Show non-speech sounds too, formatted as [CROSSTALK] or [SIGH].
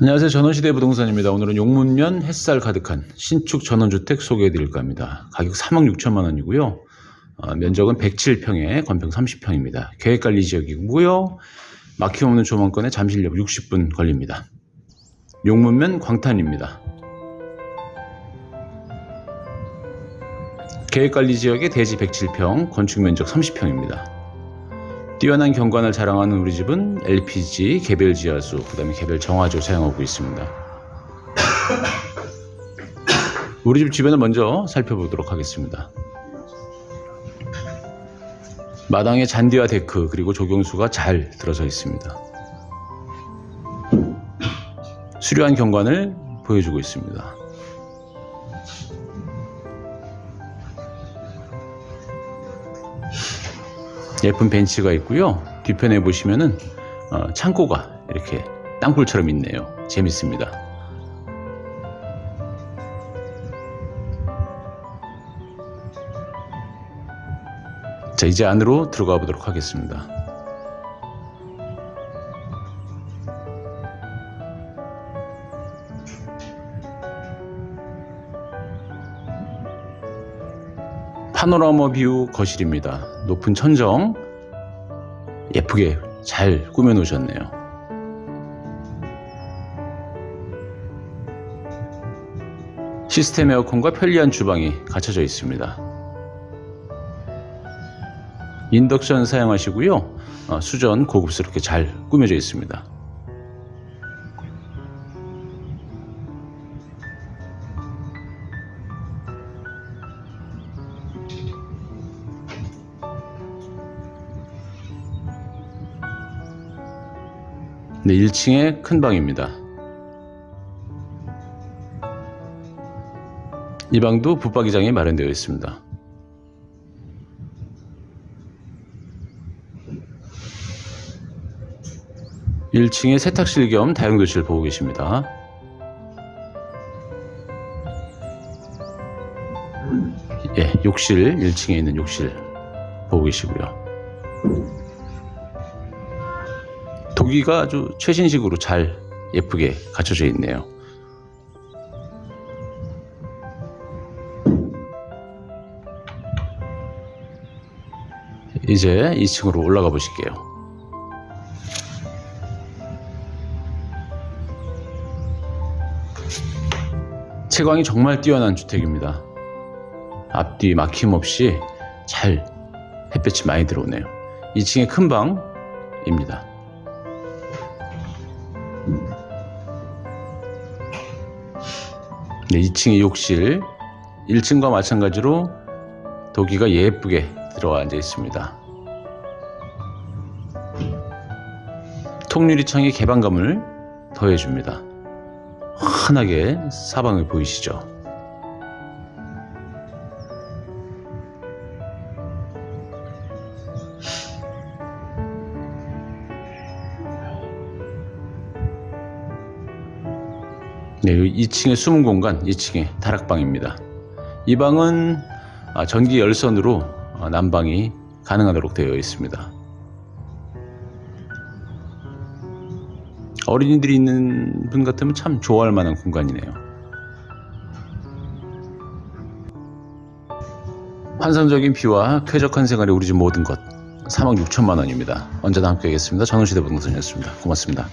안녕하세요. 전원시대 부동산입니다. 오늘은 용문면 햇살 가득한 신축 전원주택 소개해드릴까 합니다. 가격 3억 6천만 원이고요. 어, 면적은 107평에 건평 30평입니다. 계획관리 지역이고요. 막힘없는 조망권에 잠실역 60분 걸립니다. 용문면 광탄입니다. 계획관리 지역의 대지 107평, 건축 면적 30평입니다. 뛰어난 경관을 자랑하는 우리 집은 LPG, 개별 지하수, 그다음에 개별 정화조 사용하고 있습니다. [COUGHS] 우리 집 주변을 먼저 살펴보도록 하겠습니다. 마당에 잔디와 데크 그리고 조경수가 잘 들어서 있습니다. 수려한 경관을 보여주고 있습니다. 예쁜 벤치가 있고요. 뒤편에 보시면은 어, 창고가 이렇게 땅굴처럼 있네요. 재밌습니다. 자, 이제 안으로 들어가 보도록 하겠습니다. 파노라마 뷰 거실입니다. 높은 천정 예쁘게 잘 꾸며 놓으셨네요. 시스템 에어컨과 편리한 주방이 갖춰져 있습니다. 인덕션 사용하시고요. 어, 수전 고급스럽게 잘 꾸며져 있습니다. 네, 1층에 큰 방입니다. 이 방도 붙박이장이 마련되어 있습니다. 일층에 세탁실 겸 다용도실 보고 계십니다. 예, 욕실 1층에 있는 욕실 보고 계시고요. 도기가 아주 최신식으로 잘 예쁘게 갖춰져 있네요. 이제 2층으로 올라가 보실게요. 채광이 정말 뛰어난 주택입니다. 앞뒤 막힘없이 잘 햇볕이 많이 들어오네요. 2층에 큰 방입니다. 네, 2층의 욕실, 1층과 마찬가지로 도기가 예쁘게 들어와 앉아 있습니다. 통유리창이 개방감을 더해줍니다. 환하게 사방을 보이시죠? 네, 2층의 숨은 공간, 2층의 다락방입니다. 이 방은 아, 전기 열선으로 아, 난방이 가능하도록 되어 있습니다. 어린이들이 있는 분 같으면 참 좋아할 만한 공간이네요. 환상적인 뷰와 쾌적한 생활의 우리 집 모든 것 3억 6천만 원입니다. 언제나 함께하겠습니다. 전원시대 부동산이었습니다. 고맙습니다.